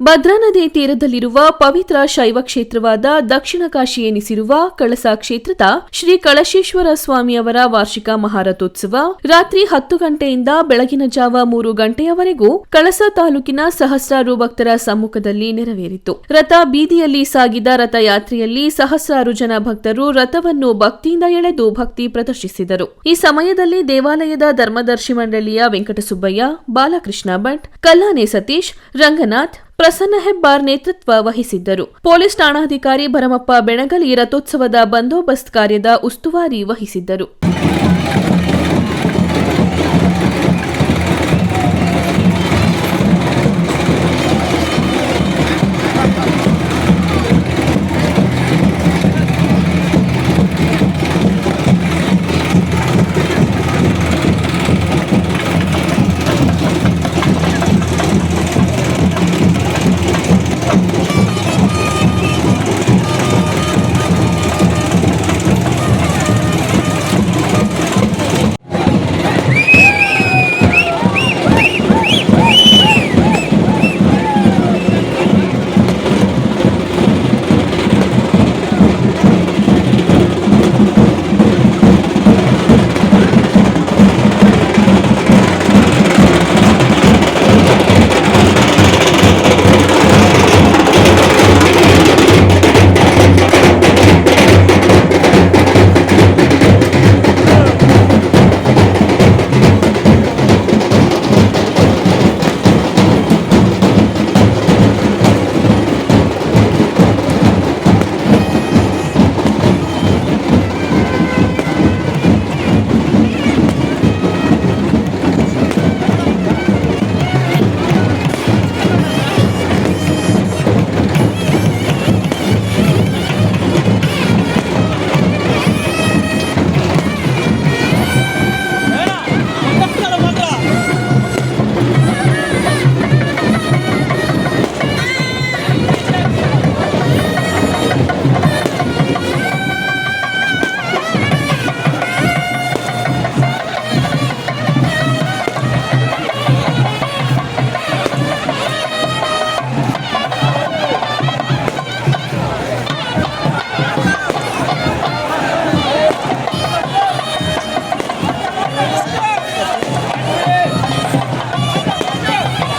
ಭದ್ರಾ ನದಿ ತೀರದಲ್ಲಿರುವ ಪವಿತ್ರ ಶೈವ ಕ್ಷೇತ್ರವಾದ ದಕ್ಷಿಣ ಕಾಶಿ ಎನಿಸಿರುವ ಕಳಸ ಕ್ಷೇತ್ರದ ಶ್ರೀ ಕಳಶೇಶ್ವರ ಸ್ವಾಮಿಯವರ ವಾರ್ಷಿಕ ಮಹಾರಥೋತ್ಸವ ರಾತ್ರಿ ಹತ್ತು ಗಂಟೆಯಿಂದ ಬೆಳಗಿನ ಜಾವ ಮೂರು ಗಂಟೆಯವರೆಗೂ ಕಳಸ ತಾಲೂಕಿನ ಸಹಸ್ರಾರು ಭಕ್ತರ ಸಮ್ಮುಖದಲ್ಲಿ ನೆರವೇರಿತು. ರಥ ಬೀದಿಯಲ್ಲಿ ಸಾಗಿದ ರಥಯಾತ್ರೆಯಲ್ಲಿ ಸಹಸ್ರಾರು ಜನ ಭಕ್ತರು ರಥವನ್ನು ಭಕ್ತಿಯಿಂದ ಎಳೆದು ಭಕ್ತಿ ಪ್ರದರ್ಶಿಸಿದರು. ಈ ಸಮಯದಲ್ಲಿ ದೇವಾಲಯದ ಧರ್ಮದರ್ಶಿ ಮಂಡಳಿಯ ವೆಂಕಟಸುಬ್ಬಯ್ಯ, ಬಾಲಕೃಷ್ಣ ಭಟ್ ಕಲ್ಲಾನೆ ಸತೀಶ್, ರಂಗನಾಥ್ ಪ್ರಸನ್ನ ಹೆಬ್ಬಾರ್ ನೇತೃತ್ವ ವಹಿಸಿದ್ದರು. ಪೊಲೀಸ್ ಠಾಣಾಧಿಕಾರಿ ಭರಮಪ್ಪ ಬೆಣಗಲಿ ರಥೋತ್ಸವದ ಬಂದೋಬಸ್ತ್ ಕಾರ್ಯದ ಉಸ್ತುವಾರಿ ವಹಿಸಿದ್ದರು.